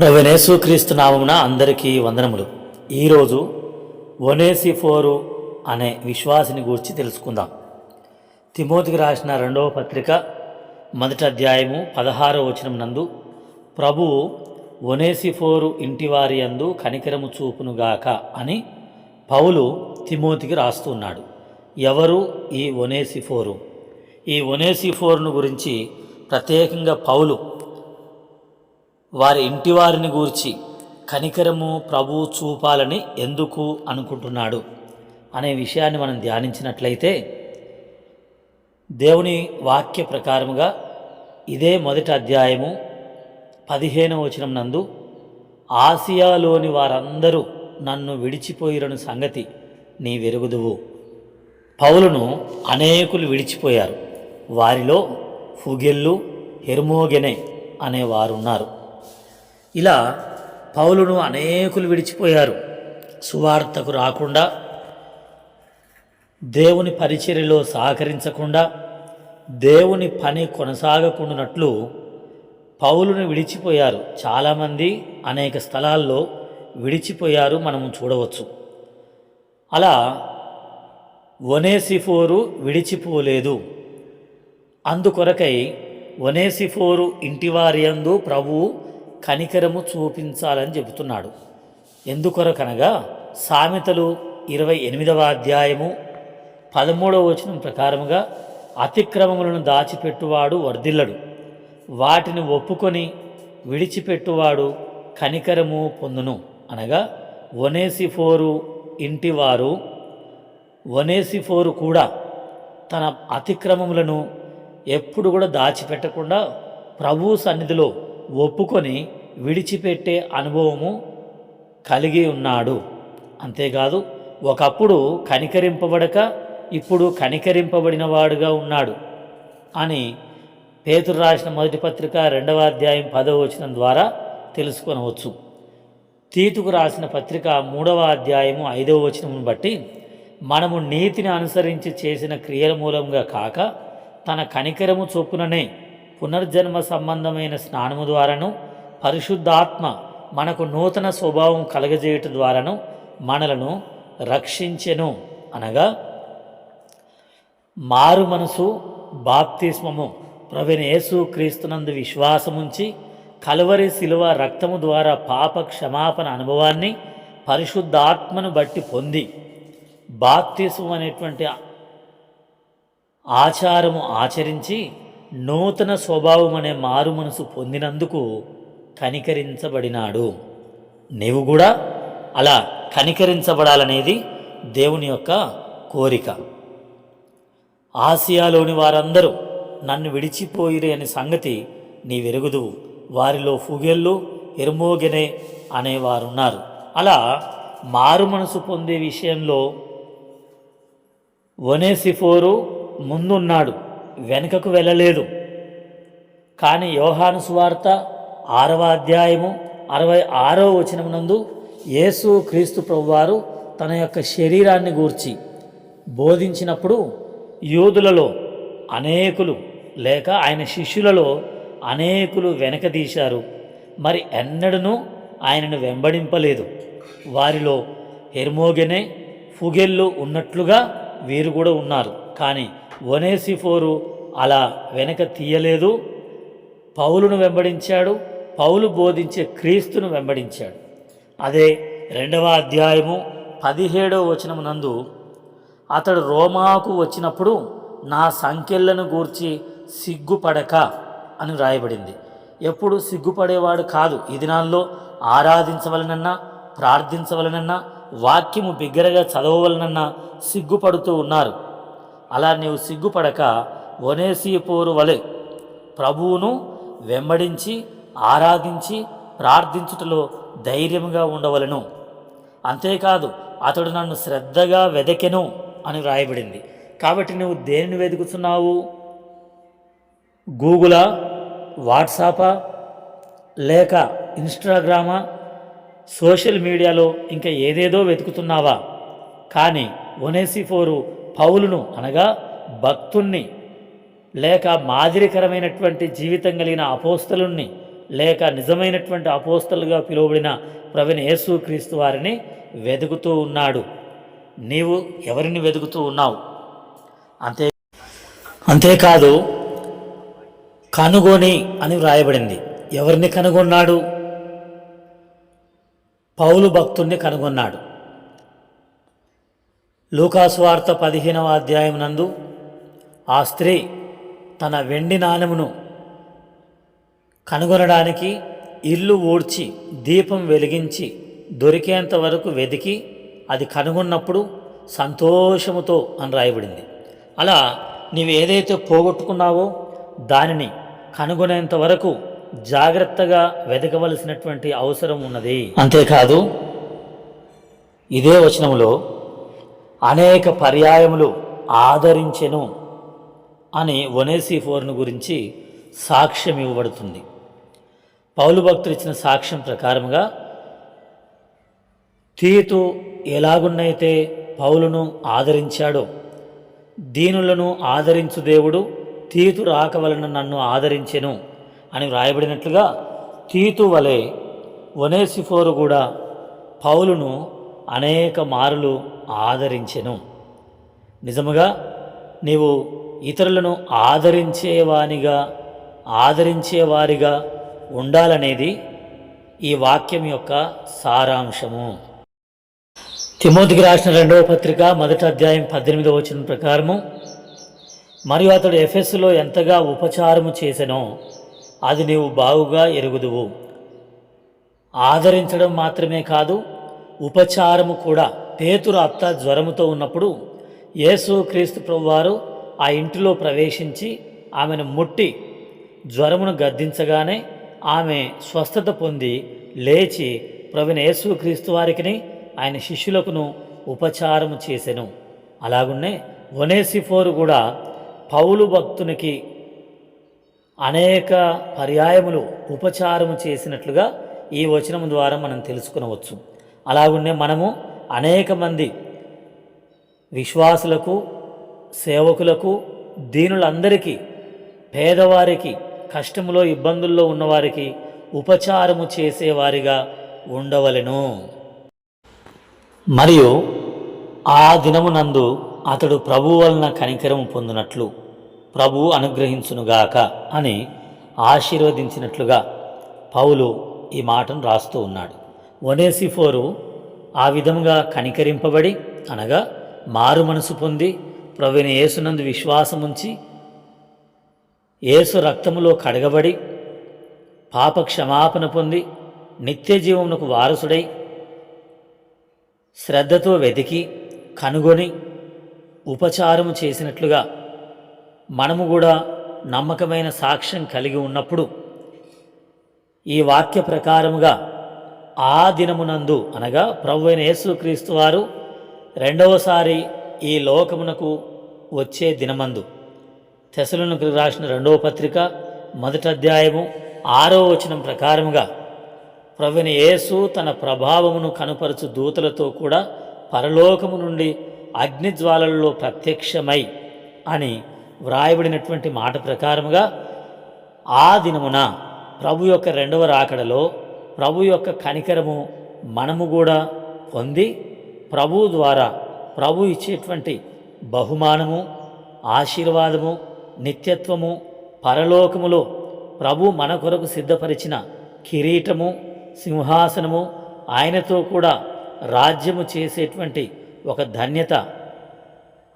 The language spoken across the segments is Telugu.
ప్రవణేశుక్రీస్తు నామమున అందరికీ వందనములు. ఈరోజు ఒనేసిఫోరు అనే విశ్వాసిని గురించి తెలుసుకుందాం. తిమోతికి రాసిన రెండవ పత్రిక మొదటి అధ్యాయము పదహారవ వచనం నందు ప్రభువు ఒనేసిఫోరు ఇంటివారి యందు కనికరము చూపునుగాక అని పౌలు తిమోతికి రాస్తున్నాడు ఎవరు ఈ ఒనేసిఫోరు ఈ ఒనేసిఫోరును గురించి ప్రత్యేకంగా పౌలు వారి ఇంటి వారిని గూర్చి కనికరము ప్రభు చూపాలని ఎందుకు అనుకుంటున్నాడు అనే విషయాన్ని మనం ధ్యానించినట్లయితే దేవుని వాక్య ప్రకారముగా ఇదే మొదటి అధ్యాయము పదిహేనవ వచనం నందు ఆసియాలోని వారందరూ నన్ను విడిచిపోయిరని సంగతి నీ వెరుగుదువు పౌలును అనేకులు విడిచిపోయారు. వారిలో ఫుగెల్లు హెర్మోగెనే అనేవారున్నారు ఇలా పౌలును అనేకులు విడిచిపోయారు. సువార్తకు రాకుండా దేవుని పరిచర్యలో సహకరించకుండా దేవుని పని కొనసాగకుండానట్లు పౌలును విడిచిపోయారు. చాలామంది అనేక స్థలాల్లో విడిచిపోయారు మనం చూడవచ్చు. అలా ఒనేసిఫోరు విడిచిపోలేదు. అందుకొరకై ఒనేసిఫోరు ఇంటివారియందు ప్రభువు కనికరము చూపించాలని చెబుతున్నాడు. ఎందుకొరకనగా సామెతలు ఇరవై ఎనిమిదవ అధ్యాయము పదమూడవ వచనం ప్రకారముగా అతిక్రమములను దాచిపెట్టువాడు వర్ధిల్లడు. వాటిని ఒప్పుకొని విడిచిపెట్టువాడు కనికరము పొందును. అనగా ఒనేసిఫోరు ఇంటివారు ఒనేసిఫోరు కూడా తన అతిక్రమములను ఎప్పుడు కూడా దాచిపెట్టకుండా ప్రభు సన్నిధిలో ఒప్పుకొని విడిచిపెట్టే అనుభవము కలిగి ఉన్నాడు. అంతేకాదు ఒకప్పుడు కనికరింపబడక ఇప్పుడు కనికరింపబడిన వాడుగా ఉన్నాడు అని పేతురు రాసిన మొదటి పత్రిక రెండవ అధ్యాయం పదవ వచనం ద్వారా తెలుసుకొనవచ్చు. తీతుకు రాసిన పత్రిక మూడవ అధ్యాయము ఐదవ వచనమును బట్టి మనము నీతిని అనుసరించి చేసిన క్రియల మూలంగా కాక తన కనికరము చొప్పుననే పునర్జన్మ సంబంధమైన స్నానము ద్వారాను పరిశుద్ధాత్మ మనకు నూతన స్వభావం కలగజేయట ద్వారాను మనలను రక్షించెను. అనగా మారు మనసు బాప్తిస్మము ప్రవీణ యేసు క్రీస్తునందు విశ్వాసముంచి కలువరి శిలువ రక్తము ద్వారా పాప క్షమాపణ అనుభవాన్ని పరిశుద్ధాత్మను బట్టి పొంది బాప్తిస్మం అనేటువంటి ఆచారము ఆచరించి నూతన స్వభావం అనే మారు మనసు పొందినందుకు కనికరించబడినాడు. నీవు కూడా అలా కనికరించబడాలనేది దేవుని యొక్క కోరిక. ఆసియాలోని వారందరూ నన్ను విడిచిపోయిరే అనే సంగతి నీ వెరుగుదు వారిలో ఫుగెల్లు ఎర్మోగెనే అనేవారున్నారు. అలా మారు మనసు పొందే విషయంలో ఒనేసిఫోరు ముందున్నాడు. వెనుకకు వెళ్ళలేదు. కానీ యోహాను సువార్త ఆరవ అధ్యాయము అరవై ఆరో వచనమునందు యేసు క్రీస్తు ప్రభువారు తన యొక్క శరీరాన్ని గూర్చి బోధించినప్పుడు యూదులలో అనేకులు లేక ఆయన శిష్యులలో అనేకులు వెనకదీశారు మరి ఎన్నడనూ ఆయనను వెంబడింపలేదు. వారిలో హెర్మోగెనే ఫుగెల్లు ఉన్నట్లుగా వీరు కూడా ఉన్నారు. కానీ ఒనేసిఫోరు అలా వెనక తీయలేదు. పౌలును వెంబడించాడు. పౌలు బోధించే క్రీస్తును వెంబడించాడు. అదే రెండవ అధ్యాయము పదిహేడవ వచనము నందు అతడు రోమాకు వచ్చినప్పుడు నా సంఖ్యలను గూర్చి సిగ్గుపడక అని రాయబడింది ఎప్పుడు సిగ్గుపడేవాడు కాదు. ఈ దినాల్లో ఆరాధించవలనన్నా ప్రార్థించవలనన్నా వాక్యము బిగ్గరగా చదవవలనన్నా సిగ్గుపడుతూ ఉన్నారు. అలా నీవు సిగ్గుపడక ఒనేసీపోరు వలె ప్రభువును వెంబడించి ఆరాధించి ప్రార్థించుటలో ధైర్యంగా ఉండవలను. అంతేకాదు అతడు నన్ను శ్రద్ధగా వెదకెను అని వ్రాయబడింది. కాబట్టి నువ్వు దేనిని వెతుకుతున్నావు గూగులా వాట్సాపా లేక ఇన్స్టాగ్రామా? సోషల్ మీడియాలో ఇంకా ఏదేదో వెతుకుతున్నావా? కానీ ఒనేసిఫోరు పౌలును అనగా భక్తుణ్ణి లేక మాదిరికరమైనటువంటి జీవితం కలిగిన అపోస్తలుణ్ణి లేక నిజమైనటువంటి అపోస్తలుగా పిలువబడిన ప్రవీణ యేసు క్రీస్తు వారిని వెతుకుతూ ఉన్నాడు. నీవు ఎవరిని వెతుకుతూ ఉన్నావు? అంతే అంతేకాదు కనుగొని అని వ్రాయబడింది. ఎవరిని కనుగొన్నాడు? పౌలు భక్తుణ్ణి కనుగొన్నాడు. లూకాస్వార్త పదిహేనవ అధ్యాయం నందు ఆ స్త్రీ తన వెండి నాణెమును కనుగొనడానికి ఇల్లు ఊడ్చి దీపం వెలిగించి దొరికేంత వరకు వెతికి అది కనుగొన్నప్పుడు సంతోషముతో అని రాయబడింది. అలా నీవు ఏదైతే పోగొట్టుకున్నావో దానిని కనుగొనేంత వరకు జాగ్రత్తగా వెతకవలసినటువంటి అవసరం ఉన్నది. అంతేకాదు ఇదే వచనంలో అనేక పర్యాయములు ఆదరించెను అని ఒనేసిఫోర్ను గురించి సాక్ష్యం ఇవ్వబడుతుంది. పౌలు భక్తులు ఇచ్చిన సాక్ష్యం ప్రకారముగా తీతు ఎలాగున్నైతే పౌలును ఆదరించాడో దీనులను ఆదరించు దేవుడు తీతు రాక వలన నన్ను ఆదరించెను అని వ్రాయబడినట్లుగా తీతు వలె ఒనేసిఫోరు కూడా పౌలును అనేక మారులు ఆదరించెను. నిజముగా నీవు ఇతరులను ఆదరించేవానిగా ఆదరించేవారిగా ఉండాలనేది ఈ వాక్యం యొక్క సారాంశము. తిమోతికి రాసిన రెండవ పత్రిక మొదటి అధ్యాయం పద్దెనిమిదవ వచ్చిన ప్రకారము మరియు అతడు ఎఫెస్సులో ఎంతగా ఉపచారము చేసెనో అది నీవు బాగుగా ఎరుగుదువు. ఆదరించడం మాత్రమే కాదు ఉపచారము కూడా పేతురు అత్త జ్వరముతో ఉన్నప్పుడు యేసుక్రీస్తు ప్రభువారు ఆ ఇంటిలో ప్రవేశించి ఆమెను ముట్టి జ్వరమును గద్దించగానే ఆమె స్వస్థత పొంది లేచి ప్రవీణ యేసుక్రీస్తు వారికిని ఆయన శిష్యులకును ఉపచారము చేసెను. అలాగున్నే ఒనేసిఫోరు కూడా పౌలు భక్తునికి అనేక పర్యాయములు ఉపచారము చేసినట్లుగా ఈ వచనం ద్వారా మనం తెలుసుకునవచ్చు. అలాగున్నే మనము అనేక మంది విశ్వాసులకు సేవకులకు దీనులందరికీ పేదవారికి కష్టములో ఇబ్బందుల్లో ఉన్నవారికి ఉపచారము చేసేవారిగా ఉండవలెను. మరియు ఆ దినమునందు అతడు ప్రభు వలన కనికరము పొందినట్లు ప్రభు అనుగ్రహించునుగాక అని ఆశీర్వదించినట్లుగా పౌలు ఈ మాటను రాస్తూ ఉన్నాడు. ఒనేసిఫోరు ఆ విధముగా కనికరింపబడి అనగా మారు మనసు పొంది ప్రవీణ యేసునందు విశ్వాసముంచి యేసు రక్తములో కడగబడి పాప క్షమాపణ పొంది నిత్య జీవమునకు వారసుడై శ్రద్ధతో వెతికి కనుగొని ఉపచారము చేసినట్లుగా మనము కూడా నమ్మకమైన సాక్ష్యం కలిగి ఉన్నప్పుడు ఈ వాక్య ప్రకారముగా ఆ దినమునందు అనగా ప్రభు అయిన యేసుక్రీస్తు వారు రెండవసారి ఈ లోకమునకు వచ్చే దినమందు. తెసలకు రాసిన రెండవ పత్రిక మొదటి అధ్యాయము ఆరో వచనం ప్రకారముగా ప్రవీణ యేసు తన ప్రభావమును కనుపరచు దూతలతో కూడా పరలోకము నుండి అగ్నిజ్వాలల్లో ప్రత్యక్షమై అని వ్రాయబడినటువంటి మాట ప్రకారముగా ఆ దినమున ప్రభు యొక్క రెండవ రాకడలో ప్రభు యొక్క కనికరము మనము కూడా పొంది ప్రభు ద్వారా ప్రభు ఇచ్చేటువంటి బహుమానము ఆశీర్వాదము నిత్యత్వము పరలోకములో ప్రభు మన కొరకు సిద్ధపరిచిన కిరీటము సింహాసనము ఆయనతో కూడా రాజ్యము చేసేటువంటి ఒక ధన్యత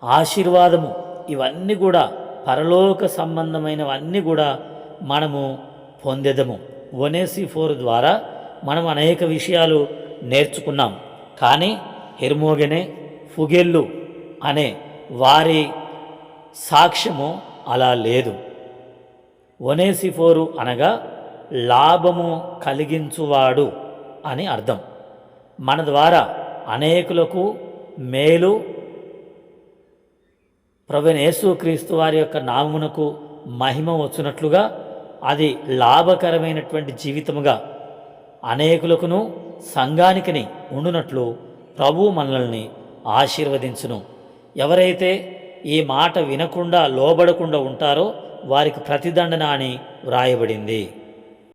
ఆశీర్వాదము ఇవన్నీ కూడా పరలోక సంబంధమైనవన్నీ కూడా మనము పొందెదము. ఒనేసి ఫోర్ ద్వారా మనం అనేక విషయాలు నేర్చుకున్నాం. కానీ హెర్మోగెనే ఫుగెల్లు అనే వారి సాక్ష్యము అలా లేదు. ఒనేసిఫోరు అనగా లాభము కలిగించువాడు అని అర్థం. మన ద్వారా అనేకులకు మేలు ప్రవీణ యేసుక్రీస్తు వారి యొక్క నామునకు మహిమ వచ్చినట్లుగా అది లాభకరమైనటువంటి జీవితముగా అనేకులకును సంఘానికిని ఉండునట్లు ప్రభు మనల్ని ఆశీర్వదించును. ఎవరైతే ఈ మాట వినకుండా లోబడకుండా ఉంటారో వారికి ప్రతిదండన అని వ్రాయబడింది.